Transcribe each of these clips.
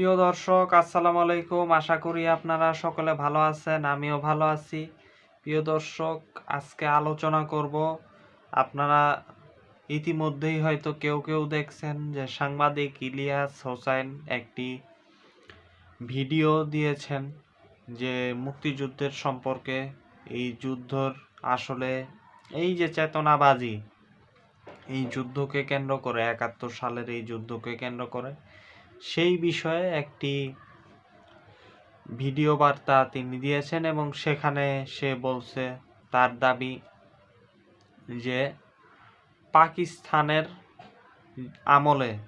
প্রিয় দর্শক, আসসালামু আলাইকুম। আশা করি আপনারা সকলে ভালো আছেন, আমিও ভালো আছি। প্রিয় দর্শক, আজকে আলোচনা করব। আপনারা ইতিমধ্যেই হয়তো কেউ কেউ দেখছেন যে সাংবাদিক ইলিয়াস হোসেন একটি ভিডিও দিয়েছেন যে মুক্তিযুদ্ধের সম্পর্কে, এই যুদ্ধর আসলে এই যে চেতনাবাজি, এই যুদ্ধকে কেন্দ্র করে, একাত্তর সালের এই যুদ্ধকে কেন্দ্র করে সেই বিষয়ে একটি ভিডিও বার্তা তিনি দিয়েছেন এবং সেখানে সে বলছে তার দাবি যে পাকিস্তানের আমলে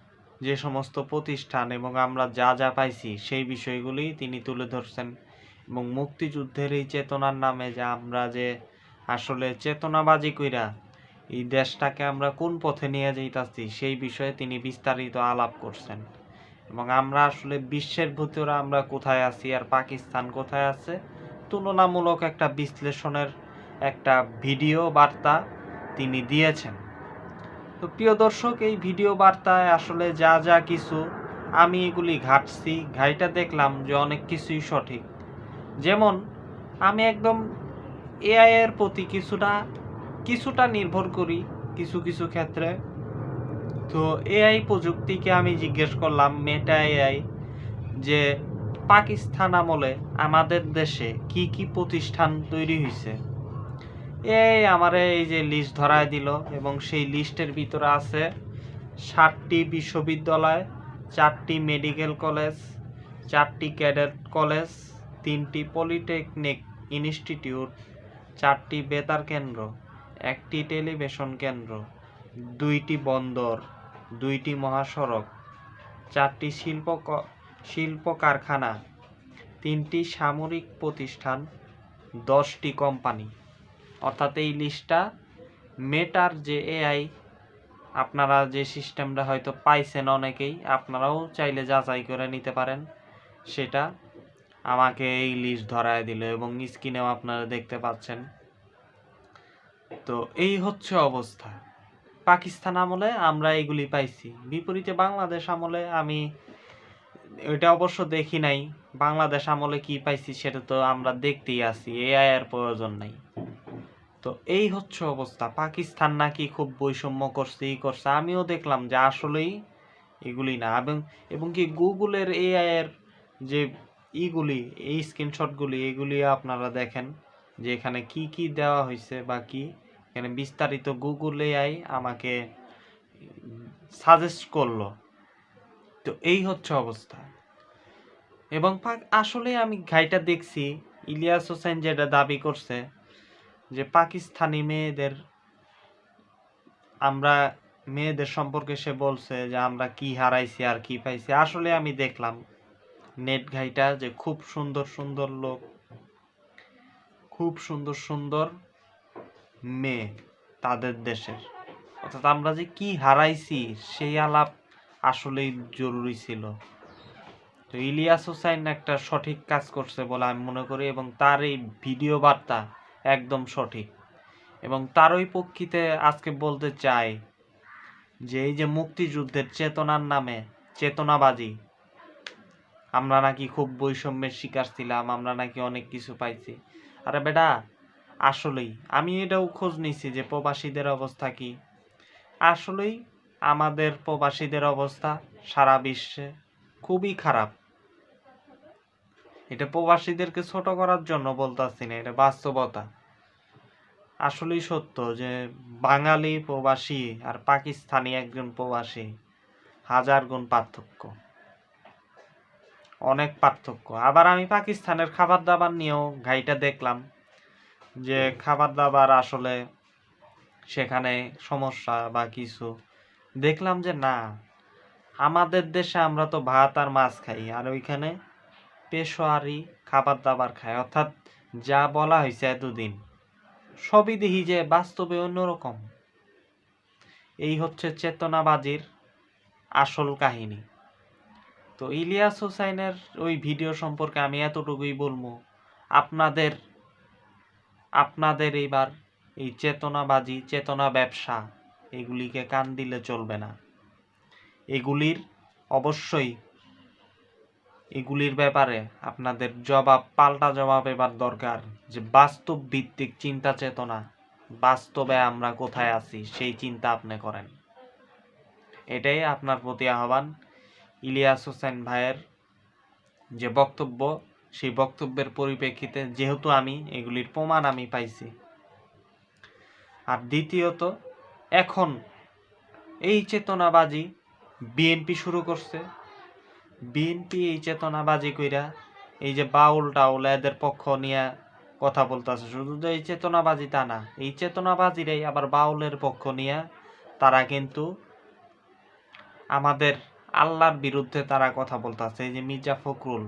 যে সমস্ত প্রতিষ্ঠান এবং আমরা যা যা পাইছি সেই বিষয়গুলি তিনি তুলে ধরছেন এবং মুক্তিযুদ্ধের এই চেতনার নামে যে আমরা যে আসলে চেতনাবাজি কইরা এই দেশটাকে আমরা কোন পথে নিয়ে যাইতাছি সেই বিষয়ে তিনি বিস্তারিত আলাপ করছেন। এবং আমরা আসলে বিশ্বের ভিতরে, আমরা কোথায় আছি আর পাকিস্তান কোথায় আছে? তুলনামূলক একটা বিশ্লেষণের একটা ভিডিও বার্তা তিনি দিয়েছেন। তো প্রিয় দর্শক, এই ভিডিও বার্তায় আসলে যা যা কিছু আমি এগুলি ঘাটছি, ঘাইটা দেখলাম যে অনেক কিছুই সঠিক। যেমন, আমি একদম এআইয়ের প্রতি কিছুটা কিছুটা নির্ভর করি কিছু কিছু ক্ষেত্রে। তো এআই প্রযুক্তিকে আমি জিজ্ঞেস করলাম মেটা এআই যে পাকিস্তান আমলে আমাদের দেশে কি কি প্রতিষ্ঠান তৈরি হয়েছে এই আমারে এই যে লিস্ট ধরায় দিল এবং সেই লিস্টের ভিতরে আছে ষাটটি বিশ্ববিদ্যালয়, চারটি মেডিকেল কলেজ চারটি ক্যাডেট কলেজ তিনটি পলিটেকনিক ইনস্টিটিউট চারটি বেতার কেন্দ্র, একটি টেলিভিশন কেন্দ্র, দুইটি বন্দর দুইটি মহাসড়ক, চারটি শিল্প শিল্প কারখানা, তিনটি সামরিক প্রতিষ্ঠান, দশটি কোম্পানি। অর্থাৎ এই লিস্টটা মেটার যে এআই আপনারা যে সিস্টেমটা হয়তো পাইছেন অনেকেই, আপনারাও চাইলে যাচাই করে নিতে পারেন। সেটা আমাকে এই লিস্ট ধরায় দিল এবং স্ক্রিনেও আপনারা দেখতে পাচ্ছেন। তো এই হচ্ছে অবস্থা। পাকিস্তান আমলে আমরা এগুলি পাইছি। বিপরীতে বাংলাদেশ আমলে আমি এটা অবশ্য দেখি নাই। বাংলাদেশ আমলে কি পাইছি সেটা তো আমরা দেখতেই আছি এআই এর প্রয়োজন নাই। তো এই হচ্ছে অবস্থা। পাকিস্তান নাকি খুব বৈষম্য করছে, ই করছে। আমিও দেখলাম যে আসলেই এগুলি না। এবং এবং কি গুগলের এআই এর যে ইগুলি, এই স্ক্রিনশটগুলি এগুলি আপনারা দেখেন যে এখানে কি কি দেওয়া হয়েছে বা কি। এখানে বিস্তারিত গুগল এআই আমাকে সাজেস্ট করল। তো এই হচ্ছে অবস্থা। এবং আসলে আমি ঘাইটা দেখছি, ইলিয়াস হোসেন যেটা দাবি করছে যে পাকিস্তানি মেয়েদের, আমরা মেয়েদের সম্পর্কে সে বলছে যে আমরা কি হারাইছি আর কি পাইছি। আসলে আমি দেখলাম নেট ঘাইটা যে খুব সুন্দর সুন্দর লোক, খুব সুন্দর সুন্দর মেয়ে তাদের দেশের। অর্থাৎ আমরা যে কি হারাইছি, সেই আলাপ আসলেই জরুরি ছিল। তো ইলিয়াস হোসাইন একটা সঠিক কাজ করছে বলে আমি মনে করি এবং তার এই ভিডিও বার্তা একদম সঠিক। এবং তারই পক্ষিতে আজকে বলতে চাই যে এই যে মুক্তিযুদ্ধের চেতনার নামে চেতনাবাজি, আমরা নাকি খুব বৈষম্যের শিকার ছিলাম, আমরা নাকি অনেক কিছু পাইছি। আরে বেটা আসলেই, আমি এটাও খোঁজ নিছি যে প্রবাসীদের অবস্থা কি। আসলেই আমাদের প্রবাসীদের অবস্থা সারা বিশ্বে খুবই খারাপ। এটা প্রবাসীদেরকে ছোট করার জন্য বলতাছি না, এটা বাস্তবতা। আসলেই সত্য যে বাঙালি প্রবাসী আর পাকিস্তানি একজন প্রবাসী হাজার গুণ পার্থক্য। অনেক পার্থক্য। আবার আমি পাকিস্তানের খাবার দাবার নিয়েও ঘাইটা দেখলাম। যে খাবার দাবার আসলে সেখানে সমস্যা বা কিছু। দেখলাম যে না, আমাদের দেশে আমরা তো ভাত আর মাছ খাই, আর ওইখানে পেশোয়ারি খাবার দাবার খায়। অর্থাৎ যা বলা হয়েছে এতদিন, সবই দেখি যে বাস্তবে অন্যরকম। এই হচ্ছে চেতনাবাজির আসল কাহিনী। তো ইলিয়াস হোসাইনের ওই ভিডিও সম্পর্কে আমি এতটুকুই বলব। আপনাদের আপনাদের এইবার এই চেতনাবাজি, চেতনা ব্যবসা এগুলিকে কান দিলে চলবে না। এগুলির অবশ্যই এগুলির ব্যাপারে আপনাদের জবাব, পাল্টা জবাব এবার দরকার যে বাস্তব ভিত্তিক চিন্তা চেতনা, বাস্তবে আমরা কোথায় আছি, সেই চিন্তা আপনি করেন। এটাই আপনার প্রতি আহ্বান। ইলিয়াস হোসেন ভাইয়ের যে বক্তব্য সেই বক্তব্যের পরিপ্রেক্ষিতে যেহেতু আমি, এগুলির প্রমাণ আমি পাইছি। আর দ্বিতীয়ত, এখন এই চেতনাবাজি বিএনপি শুরু করছে। বিএনপি এই চেতনাবাজি কইরা এই যে বাউল টাউল এদের পক্ষ নিয়ে কথা বলতেছে, শুধু যে এই চেতনাবাজি তা না, এই চেতনাবাজিরাই আবার বাউলের পক্ষ নিয়ে তারা কিন্তু আমাদের আল্লাহর বিরুদ্ধে তারা কথা বলতেছে। এই যে মির্জা ফখরুল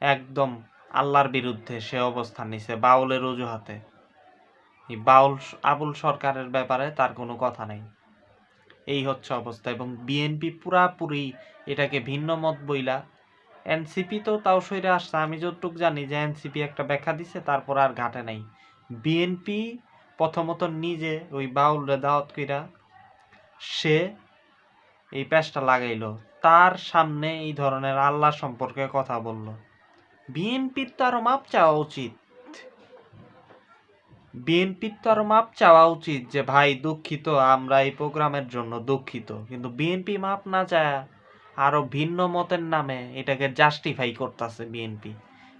একদম আল্লাহর বিরুদ্ধে সে অবস্থান নিছে বাউলের অজুহাতে। এই বাউল আবুল সরকারের ব্যাপারে তার কোনো কথা নেই। এই হচ্ছে অবস্থা এবং বিএনপি পুরাপুরি এটাকে ভিন্ন মত বইলা। এনসিপি তো তাও সইরে আসছে, আমি যতটুকু জানি যে এনসিপি একটা ব্যাখ্যা দিছে, তারপর আর ঘাটে নাই। বিএনপি প্রথমত নিজে ওই বাউলরে দাওয়াত কইরা সে এই প্যাচটা লাগাইল। তার সামনে এই ধরনের আল্লাহ সম্পর্কে কথা বলল। বিএনপির তো মাপ চাওয়া উচিত। বিএনপির তো আরও মাপ চাওয়া উচিত যে, ভাই, দুঃখিত, আমরা এই প্রোগ্রামের জন্য দুঃখিত। কিন্তু বিএনপি মাপ না চায় আরও ভিন্ন মতের নামে এটাকে জাস্টিফাই করতেছে বিএনপি।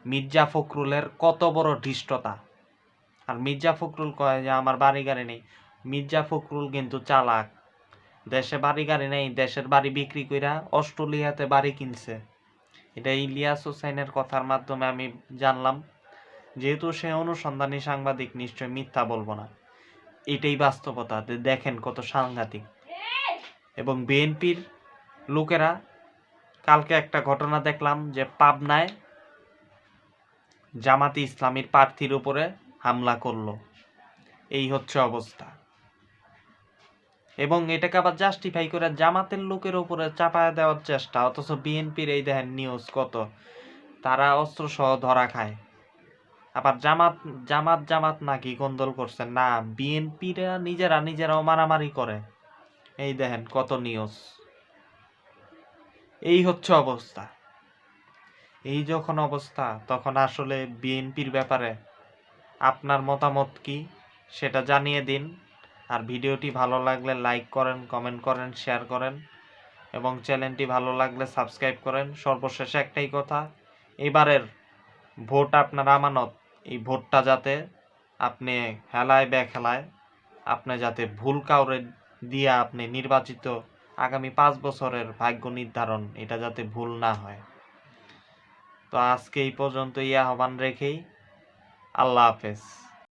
মির্জা ফখরুলের কত বড় ধৃষ্টতা। আর মির্জা ফখরুল কয় যে, আমার বাড়ি গাড়ি নেই। মির্জা ফখরুল কিন্তু চালাক। দেশে বাড়ি গাড়ি নেই, দেশের বাড়ি বিক্রি কইরা অস্ট্রেলিয়াতে বাড়ি কিনছে। এটা ইলিয়াস হোসেনের কথার মাধ্যমে আমি জানলাম। যেহেতু সে অনুসন্ধানী সাংবাদিক নিশ্চয় মিথ্যা বলব না। এটাই বাস্তবতা। দেখেন কত সাংঘাতিক। এবং বিএনপির লোকেরা, কালকে একটা ঘটনা দেখলাম যে পাবনায় জামাতি ইসলামীর প্রার্থীর উপরে হামলা করল। এই হচ্ছে অবস্থা। এবং এটাকে আবার জাস্টিফাই করে জামাতের লোকের উপরে চাপায় দেওয়ার চেষ্টা, অথচ বিএনপির এই দেখেন নিউজ কত। তারা অস্ত্র সহ ধরা খায়। আবার জামাত জামাত জামাত নাকি গন্ডল করছে। না, বিএনপিরা নিজেরা নিজেরাও মারামারি করে। এই দেখেন কত নিউজ এই হচ্ছে অবস্থা। এই যখন অবস্থা, তখন আসলে বিএনপির ব্যাপারে আপনার মতামত কি? সেটা জানিয়ে দিন। আর ভিডিওটি ভালো লাগলে লাইক করেন, কমেন্ট করেন, শেয়ার করেন এবং চ্যানেলটি ভালো লাগলে সাবস্ক্রাইব করেন। সর্বশেষে একটাই কথা, এবারের ভোট আপনার আমানত। এই ভোটটা যাতে আপনি হেলায় খেলায় আপনি যাতে ভুল কাউরে দিয়ে আপনি নির্বাচিত আগামী পাঁচ বছরের ভাগ্য নির্ধারণ, এটা যাতে ভুল না হয়। তো আজকে এই পর্যন্ত এই আহ্বান রেখেই আল্লাহ হাফেজ।